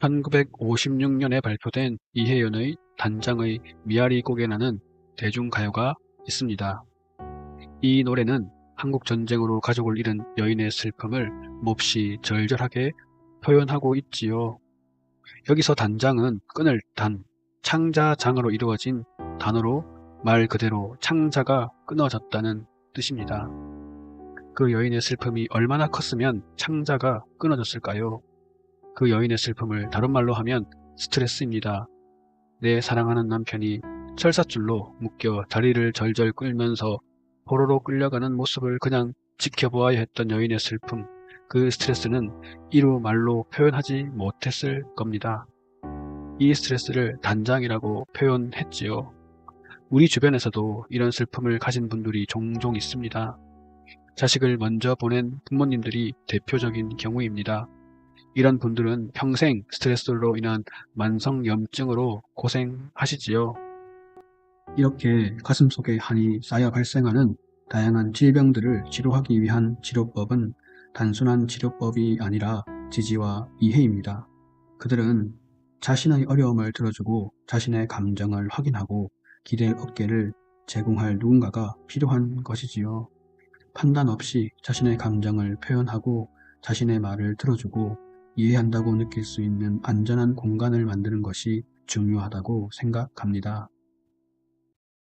1956년에 발표된 이혜연의 단장의 미아리 고개 나는 대중가요가 있습니다. 이 노래는 한국 전쟁으로 가족을 잃은 여인의 슬픔을 몹시 절절하게 표현하고 있지요. 여기서 단장은 끈을 단 창자장으로 이루어진 단어로 말 그대로 창자가 끊어졌다는 뜻입니다. 그 여인의 슬픔이 얼마나 컸으면 창자가 끊어졌을까요? 그 여인의 슬픔을 다른 말로 하면 스트레스입니다. 내 사랑하는 남편이 철사줄로 묶여 다리를 절절 끌면서 보로로 끌려가는 모습을 그냥 지켜보아야 했던 여인의 슬픔, 그 스트레스는 이루 말로 표현하지 못했을 겁니다. 이 스트레스를 단장이라고 표현했지요. 우리 주변에서도 이런 슬픔을 가진 분들이 종종 있습니다. 자식을 먼저 보낸 부모님들이 대표적인 경우입니다. 이런 분들은 평생 스트레스로 인한 만성염증으로 고생하시지요. 이렇게 가슴 속에 한이 쌓여 발생하는 다양한 질병들을 치료하기 위한 치료법은 단순한 치료법이 아니라 지지와 이해입니다. 그들은 자신의 어려움을 들어주고 자신의 감정을 확인하고 기댈 어깨를 제공할 누군가가 필요한 것이지요. 판단 없이 자신의 감정을 표현하고 자신의 말을 들어주고 이해한다고 느낄 수 있는 안전한 공간을 만드는 것이 중요하다고 생각합니다.